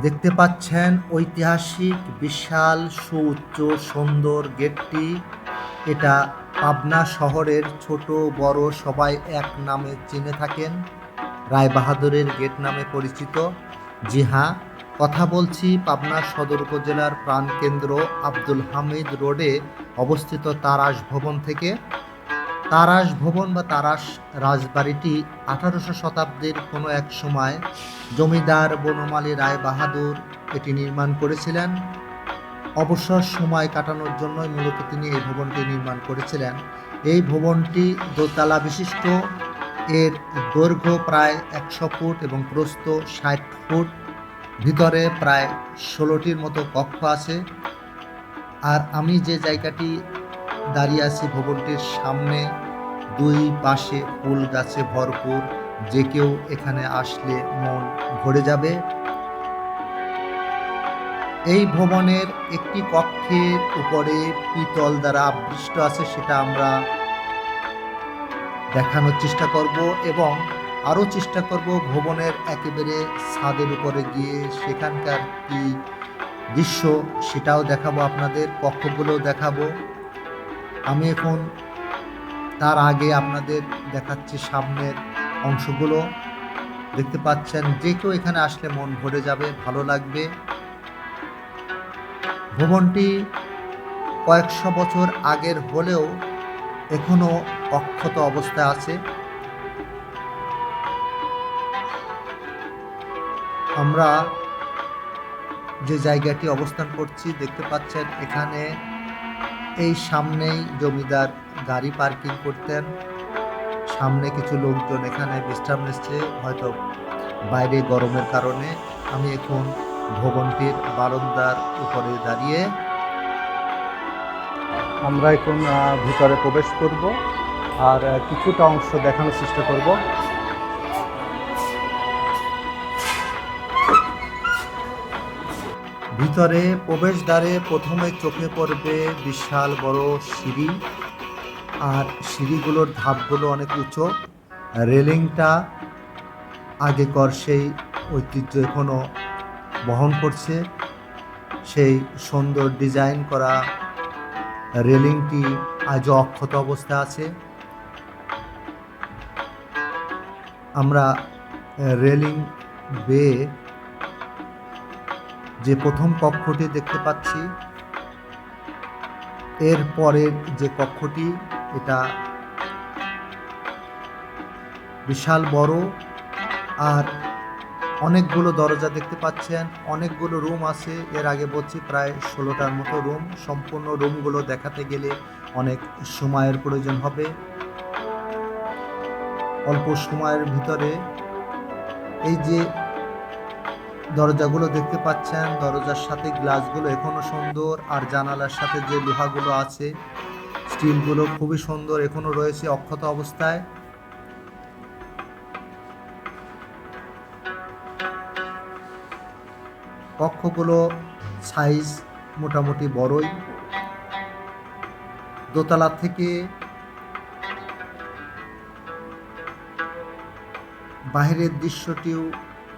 দেখতে পাচ্ছেন ঐতিহাসিক বিশাল, সুউচ্চ, সুন্দর গেটটি। এটা পাবনা শহরের ছোট, বড়, সবাই এক নামে চিনে থাকেন। রায় বাহাদুরের গেট নামে পরিচিত। জি হ্যাঁ কথা বলছি পাবনা সদর উপজেলার প্রাণকেন্দ্র আব্দুল হামিদ রোডে অবস্থিত তারাস ভবন থেকে। তারাস ভবন বা তারাস রাজবাড়িটি আঠারোশো শতাব্দীর কোনো এক সময় জমিদার বনমালী রায় বাহাদুর এটি নির্মাণ করেছিলেন। অবসর সময় কাটানোর জন্যই মূলত তিনি এই ভবনটি নির্মাণ করেছিলেন। এই ভবনটি দোতলা বিশিষ্ট। এর দৈর্ঘ্য প্রায় একশো ফুট এবং প্রস্থ ষাট ফুট। ভিতরে প্রায় ষোলোটির মতো কক্ষ আছে। আর আমি যে জায়গাটি দাঁড়িয়ে আছি ভবনটির সামনে। দুই পাশে ফুল গাছে ভরপুর। যে কেউ এখানে আসলে মন ভরে যাবে। এই ভবনের একটি কক্ষের উপরে পিতল দ্বারা আবৃষ্ট আছে, সেটা আমরা দেখানোর চেষ্টা করব এবং আরও চেষ্টা করব ভবনের একেবারে ছাদের উপরে গিয়ে সেখানকার কি দৃশ্য সেটাও দেখাবো, আপনাদের কক্ষগুলো দেখাবো। আমি এখন তার আগে আপনাদের দেখাচ্ছি সামনের অংশগুলো। দেখতে পাচ্ছেন, যে কেউ এখানে আসলে মন ভরে যাবে, ভালো লাগবে। ভবনটি কয়েকশো বছর আগের হলেও এখনও অক্ষত অবস্থায় আছে। আমরা যে জায়গাটি অবস্থান করছি, দেখতে পাচ্ছেন এখানে এই সামনেই জমিদার গাড়ি পার্কিং করতেন। সামনে কিছু লোকজন এখানে বিশ্রাম নিচ্ছে। হয়তো বাইরে গরমের কারণে। আমি এখন ভবনটির বারান্দার উপরে দাঁড়িয়ে আমরা এখন ভিতরে প্রবেশ করব। আর কিছুটা অংশ দেখানোর চেষ্টা করব। ভিতরে প্রবেশদ্বারে প্রথমে চোখে পড়বে বিশাল বড় সিঁড়ি। আর সিঁড়িগুলোর ধাপগুলো অনেক উঁচু। রেলিংটা আগেকর সেই ঐতিহ্য এখনও বহন করছে। সেই সুন্দর ডিজাইন করা রেলিংটি আজও অক্ষত অবস্থায় আছে। আমরা রেলিং বেয়ে যে প্রথম কক্ষটি দেখতে পাচ্ছি, এর পরের যে কক্ষটি, এটা বিশাল বড় আর অনেকগুলো দরজা দেখতে পাচ্ছেন, অনেকগুলো রুম আছে। এর আগে বলছি প্রায় ষোলোটার মতো রুম। সম্পূর্ণ রুমগুলো দেখাতে গেলে অনেক সময়ের প্রয়োজন হবে। অল্প সময়ের ভিতরে এই যে দরজাগুলো দেখতে পাচ্ছেন। দরজার সাথে গ্লাসগুলো এখনও সুন্দর। আর জানালার সাথে যে লোহাগুলো আছে, স্টিলগুলো খুবই সুন্দর, এখনও রয়েছে অক্ষত অবস্থায়। কক্ষগুলো সাইজ মোটামুটি বড়ই। দোতলা থেকে বাহিরের দৃশ্যটিও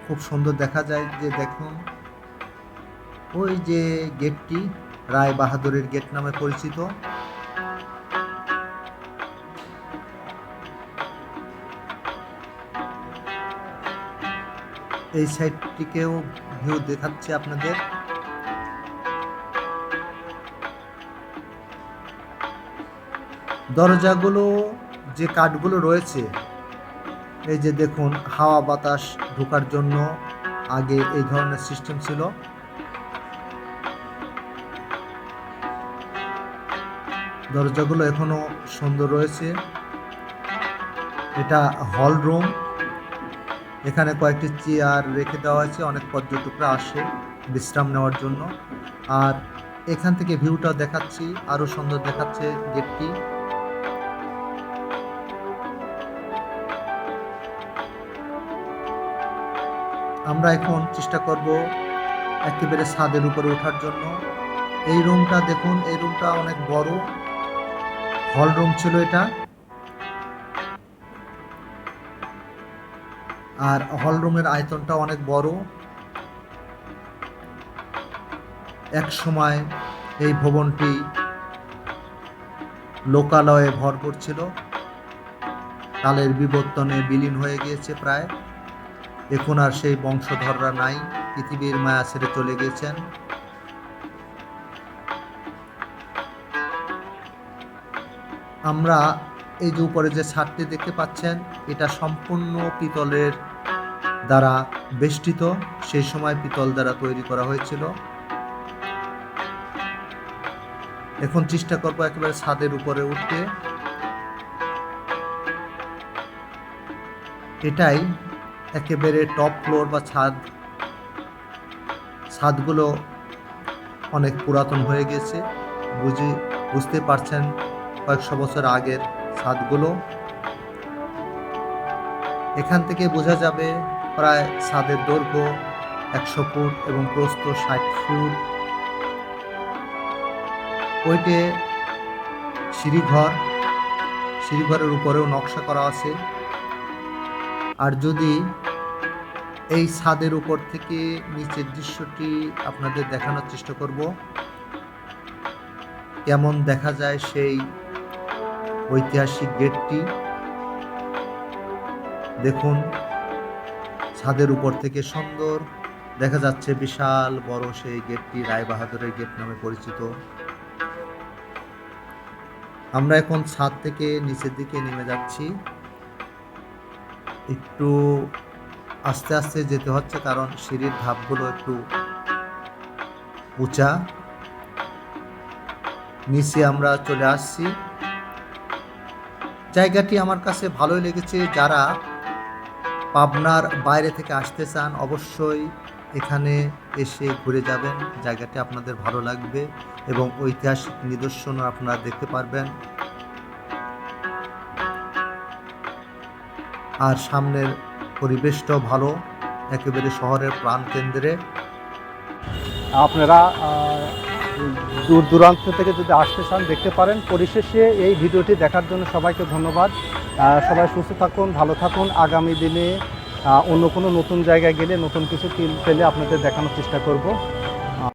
খুব সুন্দর দেখা যায় যে দেখুন, ওই যে গেটটি রায় বাহাদুরের গেট নামে পরিচিত। এই সাইডটিকেও ভিউ দেখাচ্ছে আপনাদের। দরজাগুলো, যে কাঠগুলো রয়েছে এই যে দেখুন, হাওয়া বাতাস ঢোকার জন্য আগে এই ধরনের সিস্টেম ছিল। দরজাগুলো এখনও সুন্দর রয়েছে। এটা হল রুম। এখানে কয়েকটি চেয়ার রেখে দেওয়া আছে অনেক পর্যটকরা আসে বিশ্রাম নেওয়ার জন্য। আর এখান থেকে ভিউটা দেখাচ্ছি, আরও সুন্দর দেখাচ্ছে গেটটি। আমরা এখন চেষ্টা করব একেবারে ছাদের উপরে ওঠার জন্য। এই রুমটা দেখুন, এই রুমটা অনেক বড়। হল রুম ছিল এটা। আর হল রুমের আয়তনটা অনেক বড়। এক সময় এই ভবনটি লোকালয়ে ভরপুর ছিল কালের বিবর্তনে বিলীন হয়ে গিয়েছে প্রায়। এখন আর সেই বংশধররা নাই, পৃথিবীর মায়া ছেড়ে চলে গেছেন আমরা এই যে উপরে যে ছাদটি দেখতে পাচ্ছেন, এটা সম্পূর্ণ পিতলের দ্বারা বেষ্টিত। সেই সময় পিতল দ্বারা তৈরি করা হয়েছিল। এখন চেষ্টা করব একেবারে ছাদের উপরে উঠতে। এটাই একেবারে টপ ফ্লোর বা ছাদ, ছাদগুলো অনেক পুরাতন হয়ে গেছে। বুঝি, বুঝতে পারছেন কয়েকশো বছর আগের ছাদগুলো। এখান থেকে বোঝা যাবে প্রায় ছাদের দৈর্ঘ্য একশো ফুট এবং প্রস্থ ষাট ফুট। ওইটে সিঁড়িঘর, সিঁড়িঘরের উপরেও নকশা করা আছে। আর যদি এই ছাদের উপর থেকে নিচের দৃশ্যটি আপনাদের দেখানোর চেষ্টা করব কেমন দেখা যায় সেই ঐতিহাসিক গেটটি। দেখুন, ছাদের উপর থেকে সুন্দর দেখা যাচ্ছে বিশাল বড় সেই গেটটি, রায় বাহাদুরের গেট নামে পরিচিত। আমরা এখন ছাদ থেকে নিচের দিকে নেমে যাচ্ছি। একটু আস্তে আস্তে যেতে হচ্ছে, কারণ সিঁড়ির ধাপগুলো একটু উঁচা। নিচে আমরা চলে আসছি। জায়গাটি আমার কাছে ভালোই লেগেছে। যারা পাবনার বাইরে থেকে আসতে চান, অবশ্যই এখানে এসে ঘুরে যাবেন। জায়গাটি আপনাদের ভালো লাগবে এবং ঐতিহাসিক নিদর্শনও আপনারা দেখতে পারবেন। আর সামনের পরিবেশটাও ভালো, একেবারে শহরের প্রাণকেন্দ্রে আপনারা দূর দূরান্ত থেকে যদি আসতে চান, দেখতে পারেন। পরিশেষে এই ভিডিওটি দেখার জন্য সবাইকে ধন্যবাদ। সবাই সুস্থ থাকুন, ভালো থাকুন। আগামী দিনে অন্য কোনো নতুন জায়গায় গেলে নতুন কিছু পেলে আপনাদের দেখানোর চেষ্টা করব।